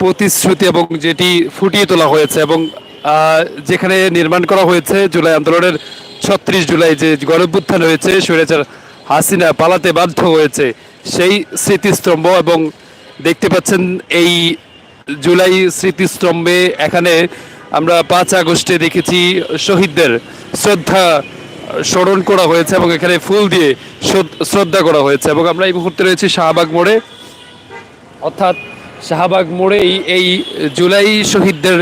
প্রতিশ্রুতি এবং যেটি ফুটিয়ে তোলা হয়েছে এবং যেখানে নির্মাণ করা হয়েছে জুলাই আন্দোলনের ছত্রিশ জুলাই যে গণভ্যুত্থান হয়েছে, স্বৈরাচার হাসিনা পালাতে বাধ্য হয়েছে, সেই স্মৃতিস্তম্ভ এবং দেখতে পাচ্ছেন এই জুলাই স্মৃতিস্তম্ভে এখানে আমরা পাঁচ আগস্টে দেখেছি শহীদদের শ্রদ্ধা স্মরণ করা হয়েছে এবং এখানে ফুল দিয়ে শ্রদ্ধা করা হয়েছে এবং আমরা এই মুহূর্তে রয়েছি শাহবাগ মোড়ে। অর্থাৎ শাহবাগ মোড়েই এই জুলাই শহীদদের,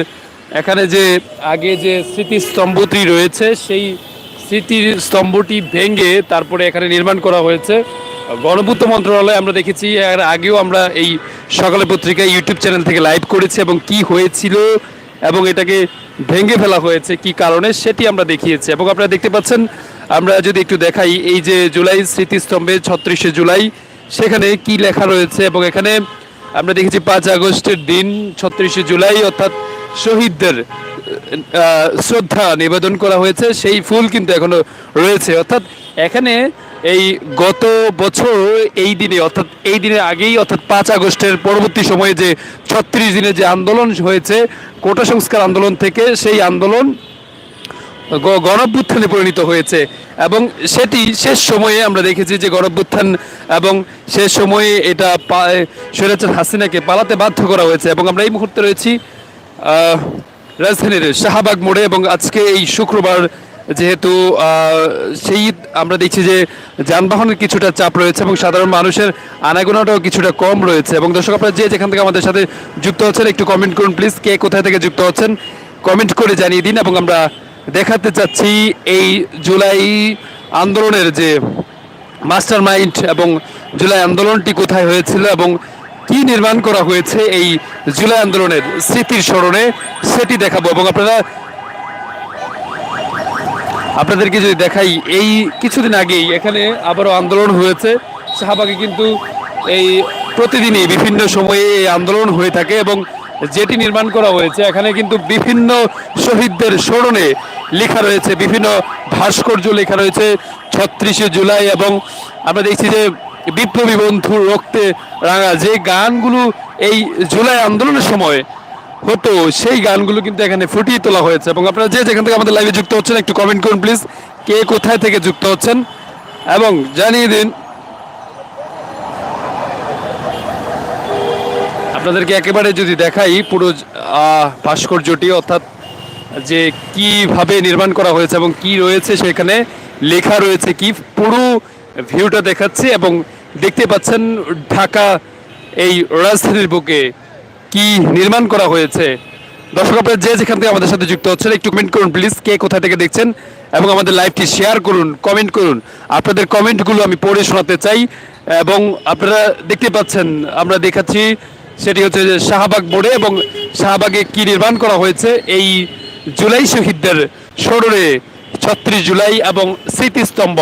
এখানে যে আগে যে স্মৃতিস্তম্ভটি রয়েছে, সেই স্মৃতির স্তম্ভটি ভেঙে তারপরে এখানে নির্মাণ করা হয়েছে। গণপূর্ত মন্ত্রণালয় আমরা দেখেছি, এর আগেও আমরা এই সকালে পত্রিকায় ইউটিউব চ্যানেল থেকে লাইভ করেছি এবং কি হয়েছিল এবং এটাকে ভেঙে ফেলা হয়েছে, কি কারণে সেটি আমরা দেখিয়েছি। এবং আপনারা দেখতে পাচ্ছেন, আমরা যদি একটু দেখাই, এই যে জুলাই স্মৃতিস্তম্ভে ছত্রিশে জুলাই, সেখানে কি লেখা রয়েছে এবং এখানে আমরা দেখেছি পাঁচ আগস্টের দিন, ছত্রিশে জুলাই, অর্থাৎ শহীদদের শ্রদ্ধা নিবেদন করা হয়েছে। সেই ফুল কিন্তু এখনও রয়েছে। অর্থাৎ এখানে এই গত বছর এই দিনে, অর্থাৎ এই দিনের আগেই, অর্থাৎ পাঁচ আগস্টের পরবর্তী সময়ে যে ছত্রিশ দিনে যে আন্দোলন হয়েছে, কোটা সংস্কার আন্দোলন থেকে সেই আন্দোলন গ- গণঅভ্যুত্থানে পরিণত হয়েছে। এবং সেটি শেষ সময়ে আমরা দেখেছি যে গণঅভ্যুত্থান এবং শেষ সময়ে এটা পা- হাসিনাকে পালাতে বাধ্য করা হয়েছে এবং আমরা এই মুহূর্তে রয়েছি রাজধানীর শাহবাগ মোড়ে এবং আজকে এই শুক্রবার যেহেতু সেই আমরা দেখছি যে যানবাহনের কিছুটা চাপ রয়েছে এবং সাধারণ মানুষের আনাগোনাটাও কিছুটা কম রয়েছে। এবং দর্শক আপনারা যে যেখান থেকে আমাদের সাথে যুক্ত হচ্ছেন, একটু কমেন্ট করুন প্লিজ কে কোথায় থেকে যুক্ত হচ্ছেন কমেন্ট করে জানিয়ে দিন এবং আমরা দেখাতে চাচ্ছি এই জুলাই আন্দোলনের যে মাস্টার মাইন্ড এবং জুলাই আন্দোলনটি কোথায় হয়েছিল এবং কি নির্মাণ করা হয়েছে এই জুলাই আন্দোলনের স্মৃতির স্মরণে সেটি দেখাবো এবং আপনারা আপনাদেরকে যদি দেখাই, এই কিছুদিন আগেই এখানে আবারও আন্দোলন হয়েছে। শাহবাগে কিন্তু এই প্রতিদিনই বিভিন্ন সময়ে এই আন্দোলন হয়ে থাকে এবং যেটি নির্মাণ করা হয়েছে, এখানে কিন্তু বিভিন্ন শহীদদের স্মরণে লেখা রয়েছে, বিভিন্ন ভাস্কর্য লেখা রয়েছে, ছত্রিশে জুলাই এবং আমরা দেখছি যে বিপ্লবী বন্ধু রক্তে রাঙা, যে গানগুলো এই জুলাই আন্দোলনের সময় হতো, সেই গানগুলো কিন্তু এখানে ফুটিয়ে তোলা হয়েছে এবং আপনারা যে যেখান থেকে আমাদের লাইভে যুক্ত হচ্ছেন, একটু কমেন্ট করুন প্লিজ কে কোথায় থেকে যুক্ত হচ্ছেন এবং জানিয়ে দিন আপনাদেরকে একেবারে যদি দেখাই পুরো ভাস্কর্যটি, অর্থাৎ যে কীভাবে নির্মাণ করা হয়েছে এবং কি রয়েছে সেখানে লেখা রয়েছে, কি পুরো ভিউটা দেখাচ্ছে এবং দেখতে পাচ্ছেন ঢাকা এই রাজধানীর বুকে কি নির্মাণ করা হয়েছে। দর্শক, আপনারা যে যেখান থেকে আমাদের সাথে যুক্ত হচ্ছেন, একটু কমেন্ট করুন প্লিজ কে কোথা থেকে দেখছেন এবং আমাদের লাইভটি শেয়ার করুন কমেন্ট করুন। আপনাদের কমেন্টগুলো আমি পড়ে শোনাতে চাই এবং আপনারা দেখতে পাচ্ছেন, আমরা দেখাচ্ছি সেটি হচ্ছে যে শাহবাগ বোর্ডে এবং শাহবাগে কি নির্মাণ করা হয়েছে, এই জুলাই শহীদদের স্মরণে ছত্রিশ জুলাই এবং স্মৃতিস্তম্ভ।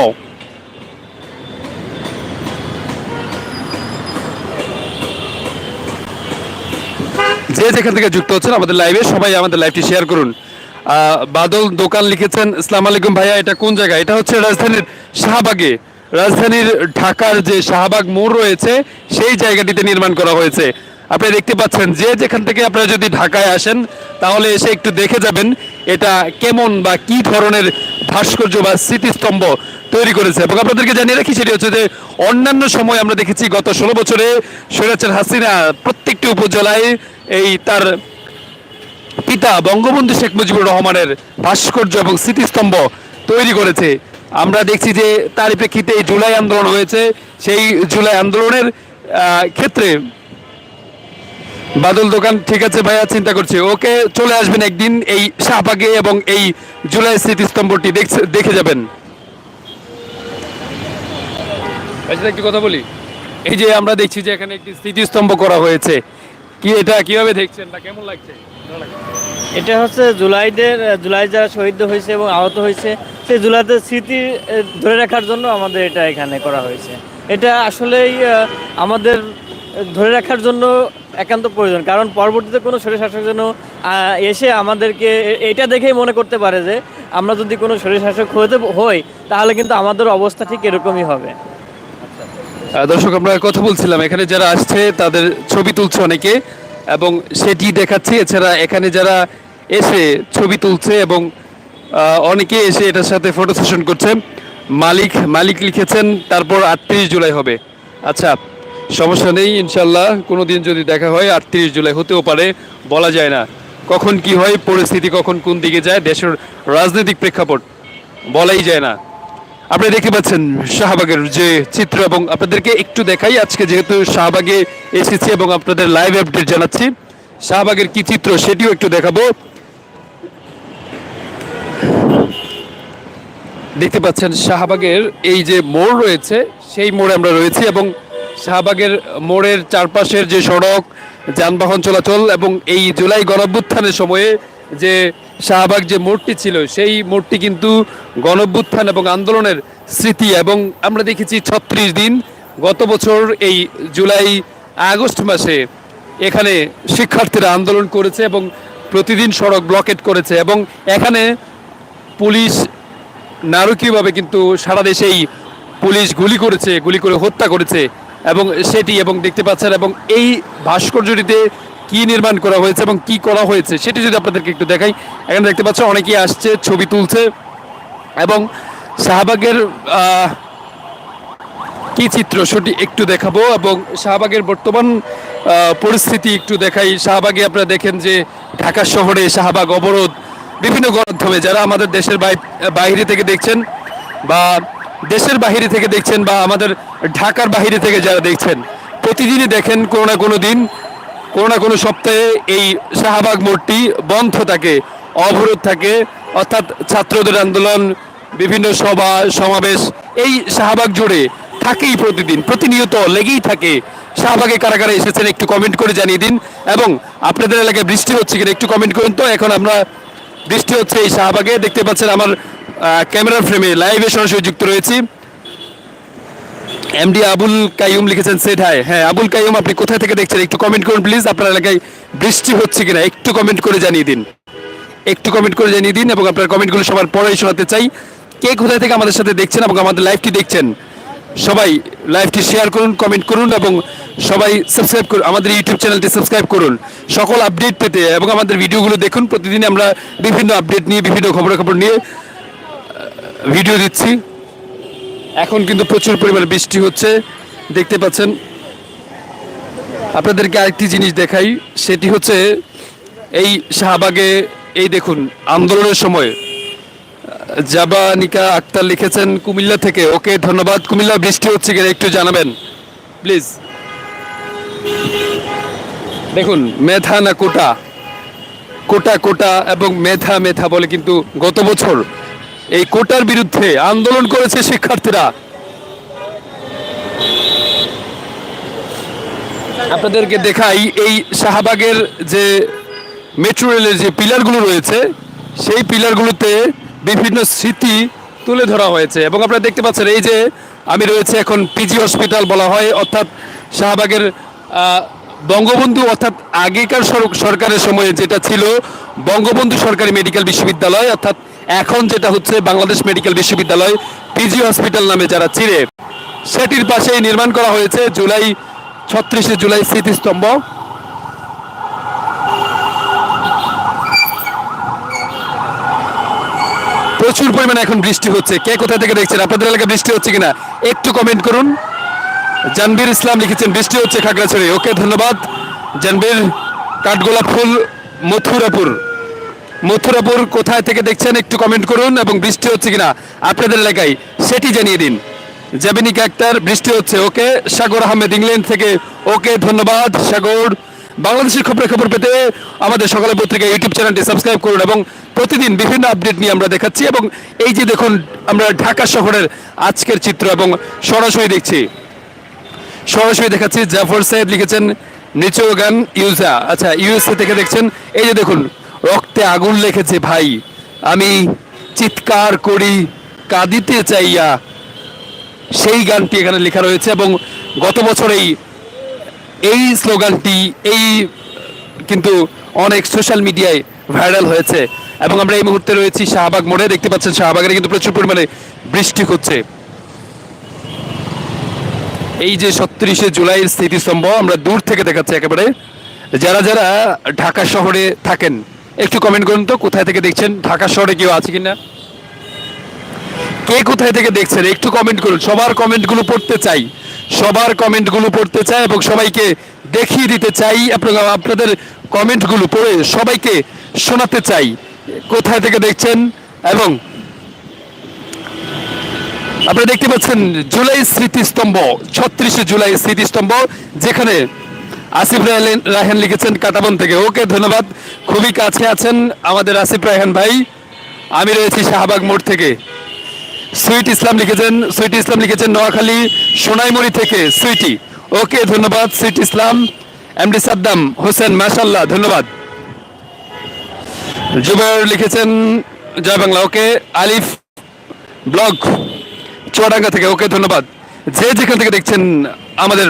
যে যেখান থেকে যুক্ত হচ্ছেন আমাদের লাইভে সবাই আমাদের লাইভটি শেয়ার করুন। বাদল দোকান লিখেছেন ইসলাম আলাইকুম ভাইয়া, এটা কোন জায়গা? এটা হচ্ছে রাজধানীর শাহবাগে। রাজধানীর ঢাকার যে শাহবাগ মোড় রয়েছে, সেই জায়গাটিতে নির্মাণ করা হয়েছে। আপনি দেখতে পাচ্ছেন যে যেখান থেকে আপনারা যদি ঢাকায় আসেন, তাহলে এসে একটু দেখে যাবেন এটা কেমন বা কি ধরনের ভাস্কর্য বা স্মৃতিস্তম্ভ তৈরি করেছে। এবং আপনাদেরকে জানিয়ে রাখি, সেটি হচ্ছে যে অন্যান্য সময় আমরা দেখেছি গত ষোলো বছরে স্বৈরাচার হাসিনা প্রত্যেকটি উপজেলায় এই তার পিতা বঙ্গবন্ধু শেখ মুজিবুর রহমানের ভাস্কর্য এবং স্মৃতিস্তম্ভ তৈরি করেছে। আমরা দেখছি যে তার প্রেক্ষিতে এই জুলাই আন্দোলন হয়েছে। সেই জুলাই আন্দোলনের ক্ষেত্রে বাদল দোকান, ঠিক আছে ভাইয়া, চিন্তা করছি। ওকে চলে আসবেন একদিন এই শাহবাগে এবং এই জুলাই স্মৃতিস্তম্ভটি দেখে যাবেন। আচ্ছা একটু কথা বলি। এই যে আমরা দেখছি যে এখানে একটি স্মৃতিস্তম্ভ করা হয়েছে। কি এটা কীভাবে দেখছেন বা কেমন লাগছে? এটা হচ্ছে জুলাইদের জুলাই যারা শহীদ হয়েছে এবং আহত হয়েছে, সেই জুলাইদের স্মৃতি ধরে রাখার জন্য আমাদের এটা এখানে করা হয়েছে। এটা আসলেই আমাদের ধরে রাখার জন্য একান্ত প্রয়োজন। কারণ পরবর্তীতে কোনো শরীর শাসক যেন এসে আমাদেরকে এটা দেখেই মনে করতে পারে যে, আমরা যদি কোনো শরীর শাসক হতে, হই, তাহলে কিন্তু আমাদের অবস্থা ঠিক এরকমই হবে। দর্শক, আমরা কথা বলছিলাম, এখানে যারা আসছে, তাদের ছবি তুলছে অনেকে, এবং সেটি দেখাচ্ছি। এছাড়া এখানে যারা এসে ছবি তুলছে এবং অনেকে এসে এটার সাথে ফটো সেশন করছে, মালিক মালিক লিখেছেন, তারপর আটত্রিশ জুলাই হবে। আচ্ছা সমস্যা নেই, ইনশাল্লাহ। কোনো দিন যদি দেখা হয়, আটত্রিশ জুলাই হতেও পারে, বলা যায় না। কখন কি হয়, পরিস্থিতি কখন কোন দিকে যায়, দেশের রাজনৈতিক প্রেক্ষাপট বলাই যায় না। আপনি দেখতে পাচ্ছেন শাহবাগের যে চিত্র, এবং আপনাদেরকে একটু দেখাই, আজকে যেহেতু শাহবাগে এসেছি এবং আপনাদের লাইভ আপডেট জানাচ্ছি, শাহবাগের কি চিত্র সেটিও একটু দেখাবো। দেখতে পাচ্ছেন শাহবাগের এই যে মোড় রয়েছে, সেই মোড়ে আমরা রয়েছি, এবং শাহবাগের মোড়ের চারপাশের যে সড়ক, যানবাহন চলাচল এবং এই জুলাই গণভ্যুত্থানের সময়ে যে শাহবাগ যে মোড়টি ছিল, সেই মোড়টি কিন্তু গণভ্যুত্থান এবং আন্দোলনের স্মৃতি এবং আমরা দেখেছি ছত্রিশ দিন গত বছর এই জুলাই আগস্ট মাসে এখানে শিক্ষার্থীরা আন্দোলন করেছে এবং প্রতিদিন সড়ক ব্লকেট করেছে এবং এখানে পুলিশ নারকীয়ভাবে কিন্তু সারা দেশেই পুলিশ গুলি করেছে, গুলি করে হত্যা করেছে। এবং সেটি এবং দেখতে পাচ্ছেন এবং এই ভাস্কর্যটিতে কি নির্মাণ করা হয়েছে এবং কি করা হয়েছে সেটি যদি আপনাদেরকে একটু দেখাই। এখানে দেখতে পাচ্ছেন অনেকেই আসছে, ছবি তুলছে এবং শাহবাগের কি চিত্র সেটি একটু দেখাবো এবং শাহবাগের বর্তমান পরিস্থিতি একটু দেখাই। শাহবাগে আপনারা দেখেন যে ঢাকা শহরে শাহবাগ অবরোধ বিভিন্ন গণমাধ্যমে, যারা আমাদের দেশের বাই- বাইরে থেকে দেখছেন বা দেশের বাইরে থেকে দেখছেন বা আমাদের ঢাকার বাহিরে থেকে যারা দেখছেন, প্রতিদিনই দেখেন কোনো না কোনো দিন, কোনো না কোনো সপ্তাহে এই শাহবাগ মোড়টি বন্ধ থাকে, অবরোধ থাকে, অর্থাৎ ছাত্রদের আন্দোলন, বিভিন্ন সভা, সমাবেশ, এই শাহবাগ জুড়ে থাকেই প্রতিদিন, প্রতিনিয়ত লেগেই থাকে। শাহবাগে কারা কারা এসেছেন একটু কমেন্ট করে জানিয়ে দিন, এবং আপনাদের এলাকায় বৃষ্টি হচ্ছে কিনা একটু কমেন্ট করুন তো। এখন আমরা বৃষ্টি হচ্ছে এই শাহবাগে, দেখতে পাচ্ছেন আমার ক্যামেরার ফ্রেমে লাইভে সরাসরি যুক্ত রয়েছি। এমডি আবুল কাইম লিখেছেন সেট হাই হ্যাঁ আবুল কাইয়ুম, আপনি কোথায় থেকে দেখছেন? একটু কমেন্ট করুন প্লিজ আপনার এলাকায় বৃষ্টি হচ্ছে কিনা? একটু কমেন্ট করে জানিয়ে দিন। একটু কমেন্ট করে জানিয়ে দিন এবং আপনার কমেন্টগুলো সবার পরেই শোনাতে চাই। কে কোথায় থেকে আমাদের সাথে দেখছেন এবং আমাদের লাইভটি দেখছেন? সবাই লাইভটি শেয়ার করুন কমেন্ট করুন এবং সবাই সাবস্ক্রাইব করুন। আমাদের ইউটিউব চ্যানেলটি সাবস্ক্রাইব করুন। সকল আপডেট পেতে এবং আমাদের ভিডিওগুলো দেখুন। প্রতিদিন আমরা বিভিন্ন আপডেট নিয়ে, বিভিন্ন খবরাখবর নিয়ে ভিডিও দিচ্ছি। এখন কিন্তু প্রচুর পরিমাণে বৃষ্টি হচ্ছে। দেখতে পাচ্ছেন, আপনাদেরকে আরেকটি জিনিস দেখাই। সেটি হচ্ছে এই শাহবাগে, এই দেখুন, আন্দোলনের সময় জাবানিকা আক্তার লিখেছেন কুমিল্লা থেকে। ওকে ধন্যবাদ। কুমিল্লা বৃষ্টি হচ্ছে কিনা একটু জানাবেন, প্লিজ। দেখুন, মেধা না কোটা। কোটা কোটা এবং মেধা মেধা বলে কিন্তু গত বছর এই কোটার বিরুদ্ধে আন্দোলন করেছে শিক্ষার্থীরা। আপনাদেরকে দেখাই এই শাহবাগের যে মেট্রো রেলের যে পিলারগুলো রয়েছে, সেই পিলারগুলোতে বিভিন্ন স্মৃতি তুলে ধরা হয়েছে। এবং আপনারা দেখতে পাচ্ছেন, এই যে আমি রয়েছে এখন পিজি হসপিটাল বলা হয়, অর্থাৎ শাহবাগের বঙ্গবন্ধু, অর্থাৎ আগেকার সরকারের সময়ে যেটা ছিল, বঙ্গবন্ধু সরকারি মেডিকেল বিশ্ববিদ্যালয়, অর্থাৎ এখন যেটা হচ্ছে বাংলাদেশ মেডিকেল বিশ্ববিদ্যালয় পিজি হসপিটাল নামে যারা চিরে, সেটির পাশেই নির্মাণ করা হয়েছে জুলাই ছত্রিশে জুলাই স্মৃতিস্তম্ভ। প্রচুর পরিমাণে এখন বৃষ্টি হচ্ছে। কে কোথা থেকে দেখছেন? আপনাদের এলাকায় বৃষ্টি হচ্ছে কিনা? একটু কমেন্ট করুন। জানবীর ইসলাম লিখেছেন, বৃষ্টি হচ্ছে খাগড়াছড়ি। ওকে, ধন্যবাদ। জানবীর, কাঠগোলাপ ফুল, মথুরাপুর। মথুরাপুর কোথায় থেকে দেখছেন একটু কমেন্ট করুন এবং বৃষ্টি হচ্ছে কিনা আপনাদের এলাকায় সেটি জানিয়ে দিন। জাবিনিক আক্তার বৃষ্টি হচ্ছে, ওকে। সাগর আহমেদ ইংল্যান্ড থেকে, ওকে, ধন্যবাদ, সাগর। বাংলাদেশের খবরের খবর পেতে আমাদের সকালে পত্রিকা ইউটিউব চ্যানেলটি সাবস্ক্রাইব করুন এবং প্রতিদিন বিভিন্ন আপডেট নিয়ে আমরা দেখাচ্ছি এবং এই যে দেখুন, আমরা ঢাকা শহরের আজকের চিত্র এবং সরাসরি দেখছি। সরাসরি দেখাচ্ছি, জাফর সাহেব লিখেছেন নিচু গান, ইউজা। আচ্ছা ইউএসএ থেকে দেখছেন, এই যে দেখুন রক্তে আগুন লেখেছে ভাই। আমি চিৎকার করি, কাঁদিতে চাইয়া। সেই গানটি এখানে লেখা রয়েছে এবং গত বছরেই এই স্লোগানটি, এই কিন্তু অনেক সোশ্যাল মিডিয়ায় ভাইরাল হয়েছে এবং আমরা এই মুহূর্তে রয়েছি শাহবাগ মোড়ে। দেখতে পাচ্ছেন, শাহবাগের কিন্তু প্রচুর পরিমাণে বৃষ্টি হচ্ছে। এই যে ছত্রিশে জুলাইয়ের স্মৃতিস্তম্ভ, আমরা দূর থেকে দেখাচ্ছি একেবারে। যারা যারা ঢাকা শহরে থাকেন একটু কমেন্ট করুন তো, কোথায় থেকে দেখছেন? ঢাকা শহরে কেউ আছে কিনা? কে কোথায় থেকে দেখছেন? একটু কমেন্ট করুন। সবার কমেন্টগুলো পড়তে চাই। সবার কমেন্টগুলো পড়তে চাই এবং সবাইকে দেখিয়ে দিতে চাই আপনারা আপনাদের কমেন্টগুলো পড়ে সবাইকে শোনাতে চাই। কোথায় থেকে দেখছেন? এবং আপনারা দেখতে পাচ্ছেন জুলাই স্মৃতিস্তম্ভ, ছত্রিশে জুলাই স্মৃতিস্তম্ভ, যেখানে আসিফ রায়হান লিখেছেন কাটাবন থেকে। ওকে ধন্যবাদ। খুবই কাছে আছেন আমাদের আসিফ রায়হান ভাই। আমি রয়েছি শাহবাগ মোড় থেকে। সুইট ইসলাম লিখেছেন সুইট ইসলাম লিখেছেন নোয়াখালী সোনাইমুড়ি থেকে সুইটি। ওকে ধন্যবাদ, সুইট ইসলাম। এমডি সাদ্দাম হোসেন মাশাল্লাহ ধন্যবাদ। জুবাইর লিখেছেন জয় বাংলা। ওকে, আলিফ ব্লগ চুয়াডাঙ্গা থেকে। ওকে ধন্যবাদ। যে যেখান থেকে দেখছেন আমাদের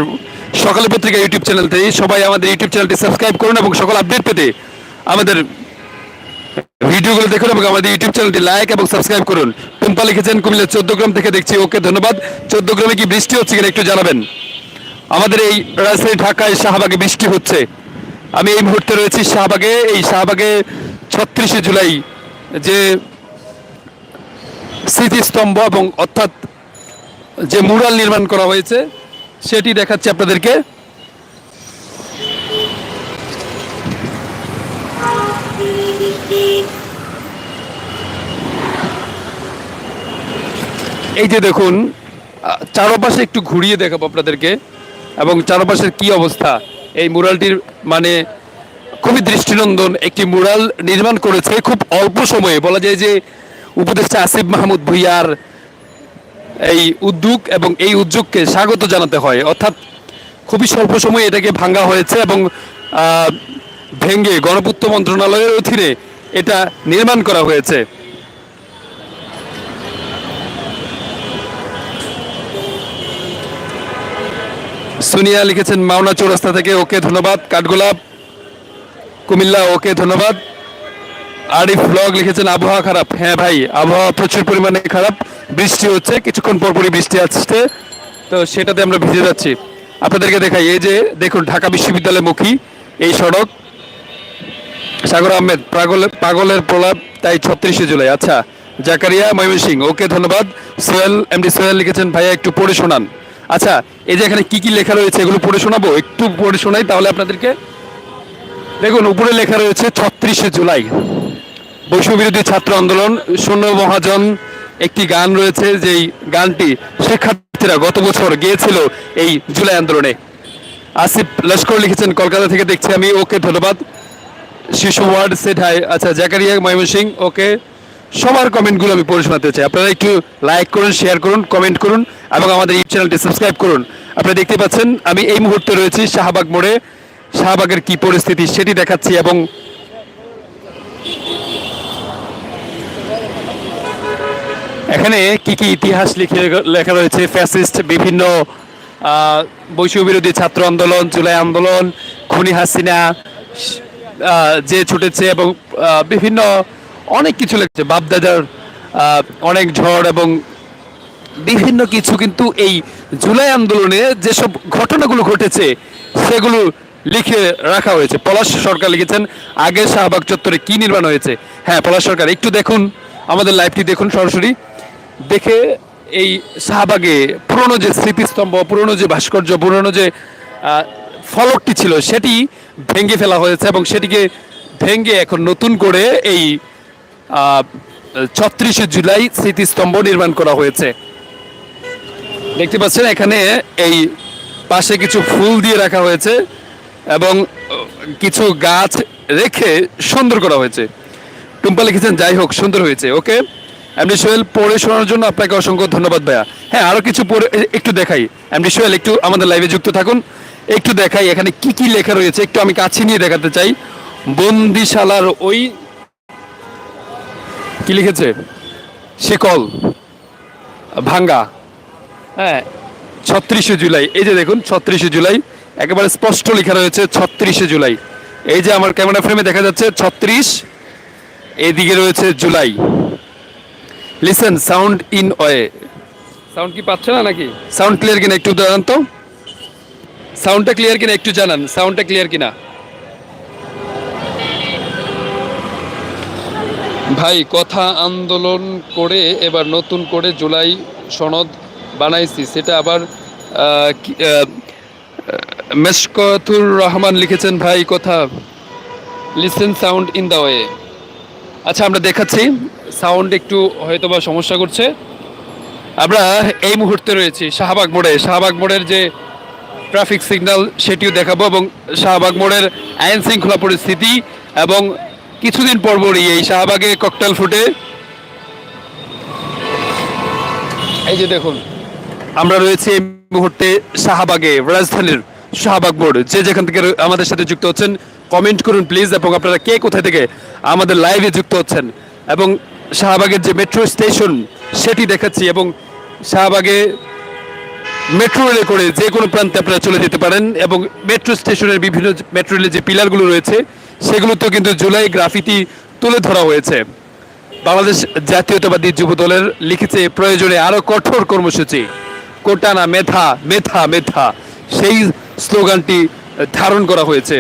সকালে পত্রিকা ইউটিউব চ্যানেলতে সবাই আমাদের ইউটিউব চ্যানেলটি সাবস্ক্রাইব করুন এবং সকল আপডেট পেতে আমাদের ভিডিওগুলো দেখুন এবং আমাদের ইউটিউব চ্যানেলটি লাইক এবং সাবস্ক্রাইব করুন। টুম্পা লিখেছেন কুমিল্লা চোদ্দ গ্রাম থেকে দেখছি। ওকে, ধন্যবাদ। চোদ্দ গ্রামে কি বৃষ্টি হচ্ছে কিনা একটু জানাবেন। আমাদের এই রাজধানী ঢাকায় শাহবাগে বৃষ্টি হচ্ছে। আমি এই মুহূর্তে রয়েছি শাহবাগে। এই শাহবাগে ছত্রিশে জুলাই যে স্মৃতিস্তম্ভ এবং অর্থাৎ যে মুরাল নির্মাণ করা হয়েছে সেটি দেখাচ্ছি আপনাদেরকে। এই যে দেখুন চারপাশে একটু ঘুরিয়ে দেখাবো আপনাদেরকে এবং চারপাশের কি অবস্থা। এই মুরালটির মানে খুবই দৃষ্টিনন্দন একটি মুরাল নির্মাণ করেছে খুব অল্প সময়ে। বলা যায় যে উপদেষ্টা আসিফ মাহমুদ ভুইয়ার এই উদ্যোগ এবং এই উদ্যোগকে স্বাগত জানাতে হয়। অর্থাৎ খুবই স্বল্প সময়ে এটাকে ভাঙ্গা হয়েছে এবং ভেঙ্গে গণপূর্ত মন্ত্রণালয়ের অধীনে এটা নির্মাণ করা হয়েছে। সোনিয়া লিখেছেন, মাওনা চৌরাস্তা থেকে ওকে ধন্যবাদ। কাঠগোলাপ, কুমিল্লা, ওকে ধন্যবাদ। আরিফ ব্লগ লিখেছেন, আবহাওয়া খারাপ। হ্যাঁ ভাই, আবহাওয়া প্রচুর পরিমাণে খারাপ। বৃষ্টি হচ্ছে, কিছুক্ষণ পরপরই বৃষ্টি আসছে। তো সেটাতে আমরা ভিজে যাচ্ছি। আপনাদেরকে দেখাই, এই যে দেখুন, ঢাকা বিশ্ববিদ্যালয় মুখী, এই সড়ক। সাগর আহমেদ পাগলের পাগলের প্রলাপ, তাই ছত্রিশে জুলাই। আচ্ছা জাকারিয়া ময়মনসিং ওকে, ধন্যবাদ। সোহেল, এমডি সোহেল লিখেছেন, ভাইয়া, একটু পড়ে শোনান। আচ্ছা এই যে এখানে কি কি লেখা রয়েছে, এগুলো পড়ে শোনাবো? একটু পড়ে শোনাই, তাহলে আপনাদেরকে। দেখুন, উপরে লেখা রয়েছে, ছত্রিশে জুলাই। বৈষম্যবিরোধী ছাত্র আন্দোলন, শূন্য মহাজন একটি গান রয়েছে, যেই গানটি শিক্ষার্থীরা গত বছর গিয়েছিল এই জুলাই আন্দোলনে। আসিফ লস্কর লিখেছেন, কলকাতা থেকে দেখছি আমি, ওকে ধন্যবাদ। শিশু ওয়ার্ড সেট হাই আচ্ছা জাকারিয়া ময়মনসিং ওকে। সবার কমেন্টগুলো আমি পড়ে শোনাতে চাই। আপনারা একটু লাইক করুন, শেয়ার করুন, কমেন্ট করুন, এবং আমাদের ইউটিউব চ্যানেলটি সাবস্ক্রাইব করুন। আপনারা দেখতে পাচ্ছেন, আমি এই মুহূর্তে রয়েছি শাহবাগ মোড়ে। শাহবাগের কি পরিস্থিতি সেটি দেখাচ্ছি, এবং এখানে কি কি ইতিহাস লিখে লেখা রয়েছে? ফ্যাসিস্ট, বিভিন্ন বৈষম্য বিরোধী ছাত্র আন্দোলন, জুলাই আন্দোলন, খুনি হাসিনা যে ছুটেছে এবং বিভিন্ন অনেক কিছু লেগেছে বাপদাদার অনেক ঝড় এবং বিভিন্ন কিছু কিন্তু এই জুলাই আন্দোলনে যেসব ঘটনাগুলো ঘটেছে, সেগুলো লিখে রাখা হয়েছে। পলাশ সরকার লিখেছেন, আগে শাহবাগ চত্বরে কি নির্মাণ হয়েছে? হ্যাঁ পলাশ সরকার, একটু দেখুন, আমাদের লাইভটি দেখুন সরাসরি। দেখে এই শাহবাগে পুরনো যে স্মৃতিস্তম্ভ, পুরনো যে ভাস্কর্য, পুরনো যে ফলকটি ছিল, সেটি ভেঙে ফেলা হয়েছে এবং সেটিকে ভেঙে এখন নতুন করে এই ছত্রিশে জুলাই স্মৃতিস্তম্ভ নির্মাণ করা হয়েছে। দেখতে পাচ্ছেন এখানে এই পাশে কিছু ফুল দিয়ে রাখা হয়েছে এবং কিছু গাছ রেখে সুন্দর করা হয়েছে। টুম্পা লিখেছেন, যাই হোক, সুন্দর হয়েছে। ওকে? এমডি সোহেল পড়ে শোনার জন্য আপনাকে অসংখ্য ধন্যবাদ, ভাইয়া। হ্যাঁ আরও কিছু পড়ে একটু দেখাই। এমডি সোহেল, একটু আমাদের লাইভে যুক্ত থাকুন। একটু দেখাই এখানে কি কি লেখা রয়েছে, একটু আমি কাছে নিয়ে দেখাতে চাই। বন্দিশালার ওই, কি লিখেছে? শিকল, ভাঙ্গা। হ্যাঁ ছত্রিশে জুলাই। এই যে দেখুন, ছত্রিশে জুলাই। একেবারে স্পষ্ট লেখা রয়েছে, ছত্রিশে জুলাই। এই যে আমার ক্যামেরা ফ্রেমে দেখা যাচ্ছে, ছত্রিশ। এদিকে রয়েছে July. Listen sound in way sound কি পাচ্ছে না নাকি? সাউন্ড ক্লিয়ার কিনা একটু জানান তো। সাউন্ডটা ক্লিয়ার কিনা একটু জানান সাউন্ডটা ক্লিয়ার কিনা? ভাই কথা আন্দোলন করে এবার নতুন করে জুলাই সনদ বানাইছি সেটা আবার মেশকতুর রহমান লিখেছেন ভাই কথা। Listen sound in the way আচ্ছা আমরা দেখাচ্ছি। সাউন্ড একটু হয়তো বা সমস্যা করছে। আমরা এই মুহূর্তে রয়েছি শাহবাগ মোড়ে। শাহবাগ মোড়ের যে ট্রাফিক সিগন্যাল সেটিও দেখাবো এবং শাহবাগ মোড়ের আইন শৃঙ্খলা পরিস্থিতি এবং কিছুদিন পরপরই এই শাহবাগে ককটেল ফুটে। এই যে দেখুন, আমরা রয়েছি এই মুহূর্তে শাহবাগে, রাজধানীর শাহবাগ মোড়। যে যেখান থেকে আমাদের সাথে যুক্ত হচ্ছেন কমেন্ট করুন প্লিজ এবং আপনারা কে কোথায় থেকে আমাদের লাইভে যুক্ত হচ্ছেন। এবং শাহবাগের যে মেট্রো স্টেশন সেটি দেখাচ্ছি এবং শাহবাগে মেট্রো রেলে করে যে কোনো প্রান্তে আপনারা চলে যেতে পারেন এবং মেট্রো স্টেশনের বিভিন্ন মেট্রো রেলের যে পিলারগুলো রয়েছে, সেগুলোতেও কিন্তু জুলাই গ্রাফিটি তুলে ধরা হয়েছে। বাংলাদেশ জাতীয়তাবাদী যুব দলের লিখেছে প্রয়োজনে আরও কঠোর কর্মসূচি। কোটা না মেধা মেধা মেধা, সেই স্লোগানটি ধারণ করা হয়েছে।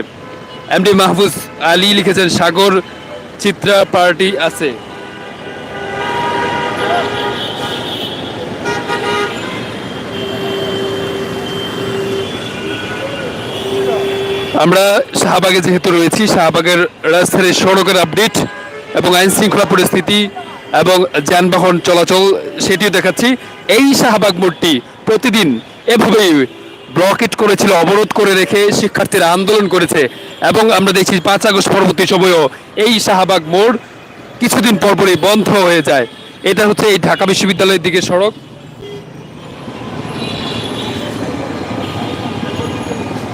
এমডি মাহফুজ আলী লিখেছেন, সাগর চিত্রা পার্টি আছে। আমরা শাহবাগে যেহেতু রয়েছি, শাহবাগের রাজধানীর সড়কের আপডেট এবং আইন শৃঙ্খলা পরিস্থিতি এবং যানবাহন চলাচল সেটিও দেখাচ্ছি। এই শাহবাগ মোড়টি প্রতিদিন এভাবেই ব্লকেট করেছিল, অবরোধ করে রেখে শিক্ষার্থীরা আন্দোলন করেছে এবং আমরা দেখছি পাঁচ আগস্ট পরবর্তী সময়ও এই শাহবাগ মোড় কিছুদিন পরপরই বন্ধ হয়ে যায়। এটা হচ্ছে এই ঢাকা বিশ্ববিদ্যালয়ের দিকে সড়ক।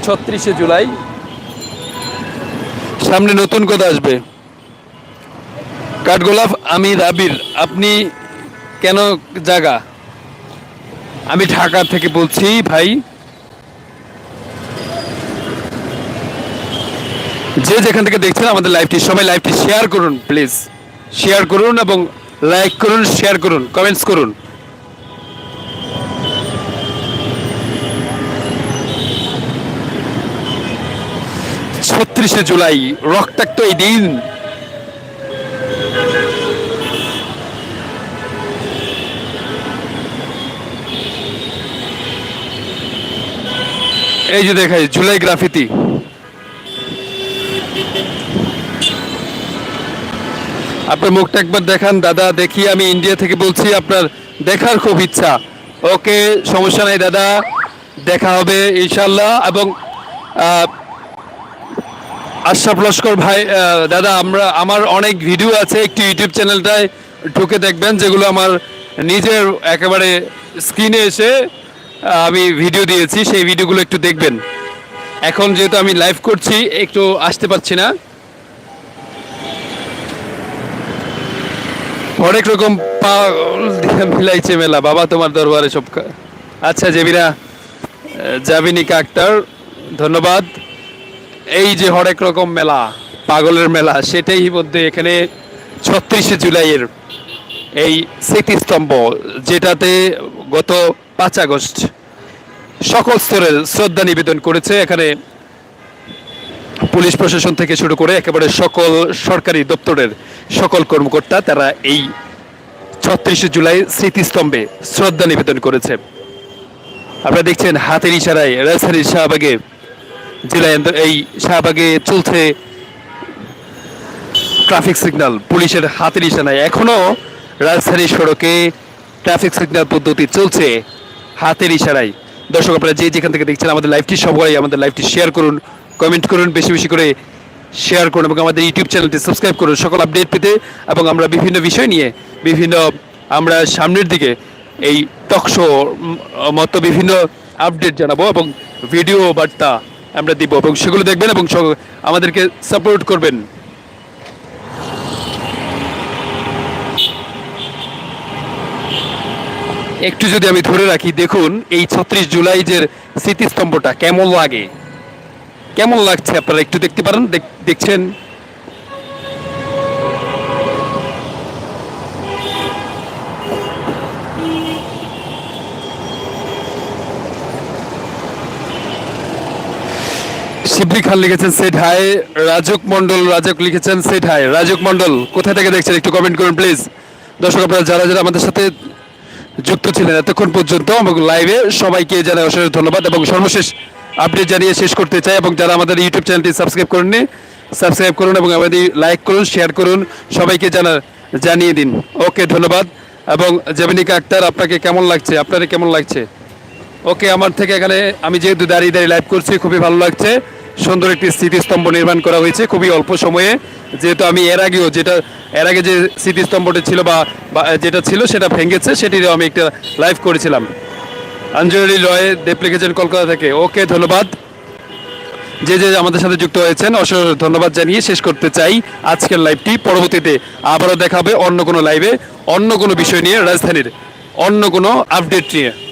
ছত্রিশে জুলাই সামনে নতুন কথা আসবে। কাঠগোলাপ আমি রাবির আপনি কেন জাগা? আমি ঢাকা থেকে বলছি, ভাই। যে যেখান থেকে দেখছেন আমাদের লাইভটি সবাই লাইভটি শেয়ার করুন প্লিজ শেয়ার করুন এবং লাইক করুন শেয়ার করুন কমেন্টস করুন। ছত্রিশে জুলাই, রক্তাক্ত এই দিন। এই যে দেখাই, জুলাই গ্রাফিতি। আপনার মুখটা একবার দেখান, দাদা, দেখি আমি ইন্ডিয়া থেকে বলছি, আপনার দেখার খুব ইচ্ছা। ওকে, সমস্যা নাই, দাদা, দেখা হবে, ইনশাল্লাহ। এবং আশরাফ লস্কর ভাই দাদা, আমরা, আমার অনেক ভিডিও আছে, একটি ইউটিউব চ্যানেলটায় ঢুকে দেখবেন, যেগুলো আমার নিজের একেবারে স্ক্রিনে এসে আমি ভিডিও দিয়েছি, সেই ভিডিওগুলো একটু দেখবেন। এখন যেহেতু আমি লাইভ করছি, একটু আসতে পারছি না। অনেক রকম দিয়ে মিলাইছে মেলা, বাবা তোমার দরবারে সব আচ্ছা জেবিরা জাবিনিকা আক্তার ধন্যবাদ। এই যে হরেক রকম মেলা, পাগলের মেলা, সেটাই মধ্যে এখানে ছত্রিশে জুলাইয়ের এই স্মৃতিস্তম্ভ, যেটাতে গত পাঁচ আগস্ট সকল স্তরের শ্রদ্ধা নিবেদন করেছে। এখানে পুলিশ প্রশাসন থেকে শুরু করে একেবারে সকল সরকারি দপ্তরের সকল কর্মকর্তা, তারা এই ছত্রিশে জুলাই স্মৃতিস্তম্ভে শ্রদ্ধা নিবেদন করেছে। আপনারা দেখছেন হাতের ইশারায় রাজধানীর শাহবাগে জেলায় এই শাহবাগে চলছে ট্রাফিক সিগন্যাল পুলিশের হাতের ইশারায় এখনও রাজধানীর সড়কে ট্রাফিক সিগন্যাল পদ্ধতি চলছে হাতের ইশারায় দর্শক আপনারা যে যেখান থেকে দেখছেন আমাদের লাইভটি সবাই আমাদের লাইভটি শেয়ার করুন কমেন্ট করুন, বেশি বেশি করে শেয়ার করুন এবং আমাদের ইউটিউব চ্যানেলটি সাবস্ক্রাইব করুন। সকল আপডেট পেতে এবং আমরা বিভিন্ন বিষয় নিয়ে বিভিন্ন আমরা সামনের দিকে এই টকশো মতো বিভিন্ন আপডেট জানাব এবং ভিডিও বার্তা আমরা দিব এবং সেগুলো দেখবেন এবং আমাদেরকে সাপোর্ট করবেন। একটু যদি আমি ধরে রাখি, দেখুন, এই ছত্রিশ জুলাই যে স্মৃতিস্তম্ভটা কেমন লাগে? কেমন লাগছে আপনারা একটু দেখতে পারেন? দেখ- দেখছেন? শিবলি খান লিখেছেন, সেট হাই রাজক মন্ডল রাজক লিখেছেন, সেট হাই রাজক মন্ডল কোথা থেকে দেখছেন? একটু কমেন্ট করুন প্লিজ দর্শক, আপনারা যারা যারা আমাদের সাথে যুক্ত ছিলেন এতক্ষণ পর্যন্ত, এবং লাইভে সবাইকে জানাই অশেষ ধন্যবাদ, এবং সর্বশেষ আপডেট জানিয়ে শেষ করতে চাই, এবং যারা আমাদের ইউটিউব চ্যানেলটি সাবস্ক্রাইব করেননি সাবস্ক্রাইব করুন, এবং আমাদের লাইক করুন শেয়ার করুন, সবাইকে জানা জানিয়ে দিন। ওকে ধন্যবাদ, এবং জেমিনিকা আক্তার, আপনাকে কেমন লাগছে? আপনার কেমন লাগছে? ওকে আমার থেকে এখানে আমি যেহেতু দাঁড়িয়ে দাঁড়িয়ে লাইভ করছি, খুবই ভালো লাগছে। সুন্দর একটি স্মৃতিস্তম্ভ নির্মাণ করা হয়েছে খুবই অল্প সময়ে। যেহেতু আমি এর আগেও যেটা, এর আগে যে স্মৃতিস্তম্ভটি ছিল বা যেটা ছিল সেটা ভেঙেছে, সেটিরও আমি একটা লাইভ করেছিলাম। অঞ্জলি রয় দেব লিখেছেন কলকাতা থেকে। ওকে, ধন্যবাদ। যে যে আমাদের সাথে যুক্ত হয়েছেন, অসংখ্য ধন্যবাদ জানিয়ে শেষ করতে চাই আজকের লাইভটি পরবর্তীতে আবারও দেখাবে অন্য কোনো লাইভে অন্য কোনো বিষয় নিয়ে, রাজধানীর অন্য কোনো আপডেট নিয়ে।